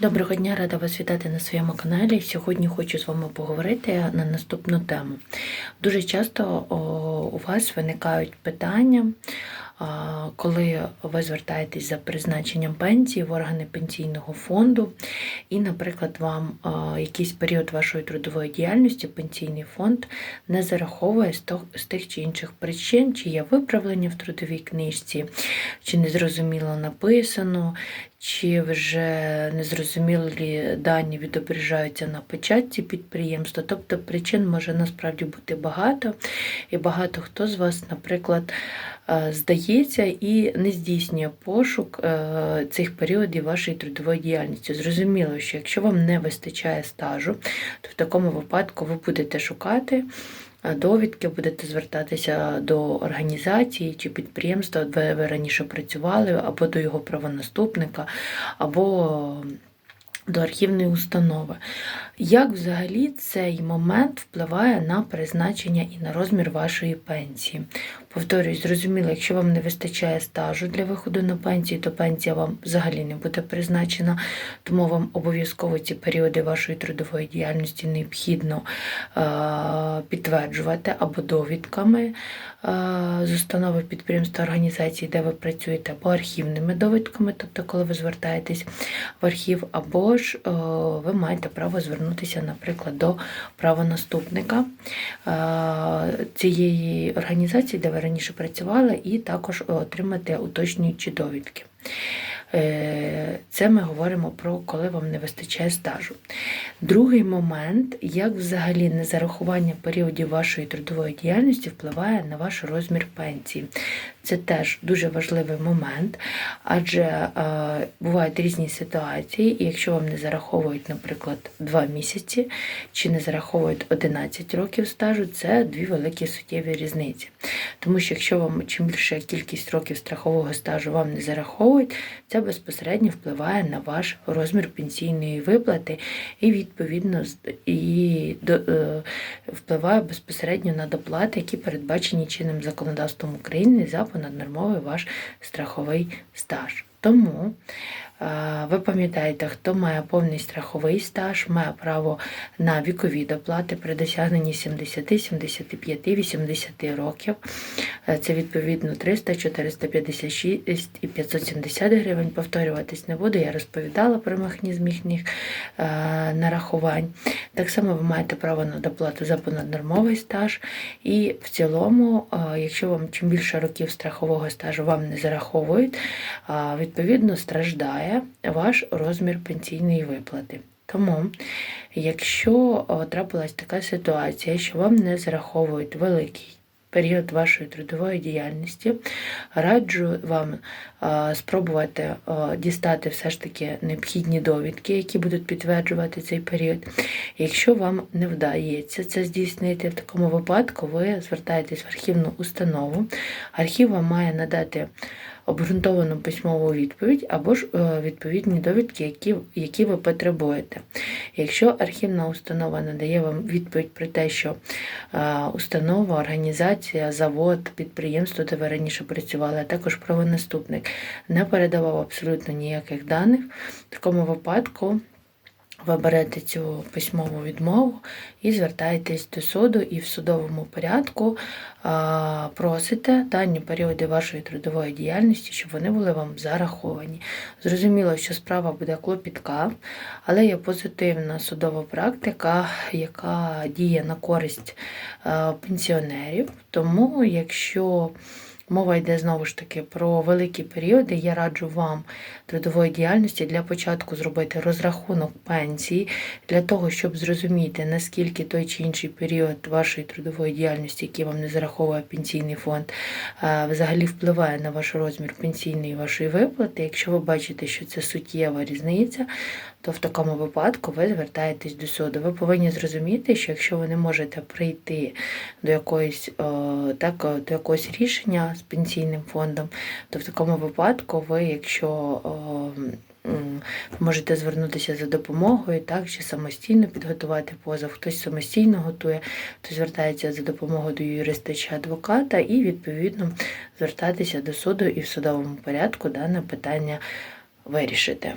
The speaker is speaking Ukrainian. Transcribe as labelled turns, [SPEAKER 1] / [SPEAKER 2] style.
[SPEAKER 1] Доброго дня, рада вас вітати на своєму каналі. Сьогодні хочу з вами поговорити на наступну тему. Дуже часто у вас виникають питання, коли ви звертаєтесь за призначенням пенсії в органи пенсійного фонду, і, наприклад, вам якийсь період вашої трудової діяльності пенсійний фонд не зараховує з тих чи інших причин, чи є виправлення в трудовій книжці, чи незрозуміло написано, чи вже незрозумілі дані відображаються на печатці підприємства. Тобто причин може насправді бути багато, і багато хто з вас, наприклад, е, здається і не здійснює пошук е, цих періодів вашої трудової діяльності. Зрозуміло, що якщо вам не вистачає стажу, то в такому випадку ви будете шукати. е, Довідки будете звертатися до організації чи підприємства, де ви раніше працювали, або до його правонаступника, або до архівної установи. Як взагалі цей момент впливає на призначення і на розмір вашої пенсії? Повторюсь, зрозуміло, якщо вам не вистачає стажу для виходу на пенсію, то пенсія вам взагалі не буде призначена, тому вам обов'язково ці періоди вашої трудової діяльності необхідно е, підтверджувати або довідками е, з установи підприємства організації, де ви працюєте, або архівними довідками, тобто коли ви звертаєтесь в архів, або ж е, ви маєте право звернутися, наприклад, до правонаступника цієї організації, де ви раніше працювала, і також отримати уточнюючі довідки. Це ми говоримо про коли вам не вистачає стажу. Другий момент, як взагалі незарахування періодів вашої трудової діяльності впливає на ваш розмір пенсії. Це теж дуже важливий момент, адже е, бувають різні ситуації, і якщо вам не зараховують, наприклад, 2 місяці чи не зараховують 11 років стажу, це дві великі суттєві різниці. Тому що якщо вам чим більша кількість років страхового стажу вам не зараховують, це безпосередньо впливає на ваш розмір пенсійної виплати і відповідно і е, впливає безпосередньо на доплати, які передбачені чинним законодавством України за понаднормовий ваш страховий стаж. Тому е, ви пам'ятаєте, хто має повний страховий стаж, має право на вікові доплати при досягненні 70, 75, 80 років. Е, Це відповідно 300, 456 і 570 гривень. Повторюватись не буду. Я розповідала про механізм їхніх е, нарахувань. Так само ви маєте право на доплату за понаднормовий стаж. І в цілому, якщо вам чим більше років страхового стажу вам не зараховують, е, відповідно страждає ваш розмір пенсійної виплати. Тому, якщо трапилась така ситуація, що вам не зараховують великий період вашої трудової діяльності, раджу вам спробувати дістати все ж таки необхідні довідки, які будуть підтверджувати цей період. Якщо вам не вдається це здійснити, в такому випадку ви звертаєтесь в архівну установу. Архів вам має надати обґрунтовану письмову відповідь або ж е, відповідні довідки, які, які ви потребуєте. Якщо архівна установа надає вам відповідь про те, що е, установа, організація, завод, підприємство, де ви раніше працювали, а також правонаступник не передавав абсолютно ніяких даних, в такому випадку ви берете цю письмову відмову і звертаєтесь до суду, і в судовому порядку просите дані періоди вашої трудової діяльності, щоб вони були вам зараховані. Зрозуміло, що справа буде клопітка, але є позитивна судова практика, яка діє на користь пенсіонерів. Тому, якщо Мова йде знову ж таки про великі періоди. Я раджу вам трудової діяльності для початку зробити розрахунок пенсії для того, щоб зрозуміти, наскільки той чи інший період вашої трудової діяльності, який вам не зараховує пенсійний фонд, е, взагалі впливає на ваш розмір пенсійної вашої виплати. Якщо ви бачите, що це суттєва різниця, то в такому випадку ви звертаєтесь до суду. Ви повинні зрозуміти, що якщо ви не можете прийти до якоїсь е, так, до якогось рішення з пенсійним фондом, то в такому випадку ви, якщо е, можете звернутися за допомогою, так, чи самостійно підготувати позов, хтось самостійно готує, то звертається за допомогою до юриста чи адвоката і відповідно звертатися до суду і в судовому порядку дане питання вирішити.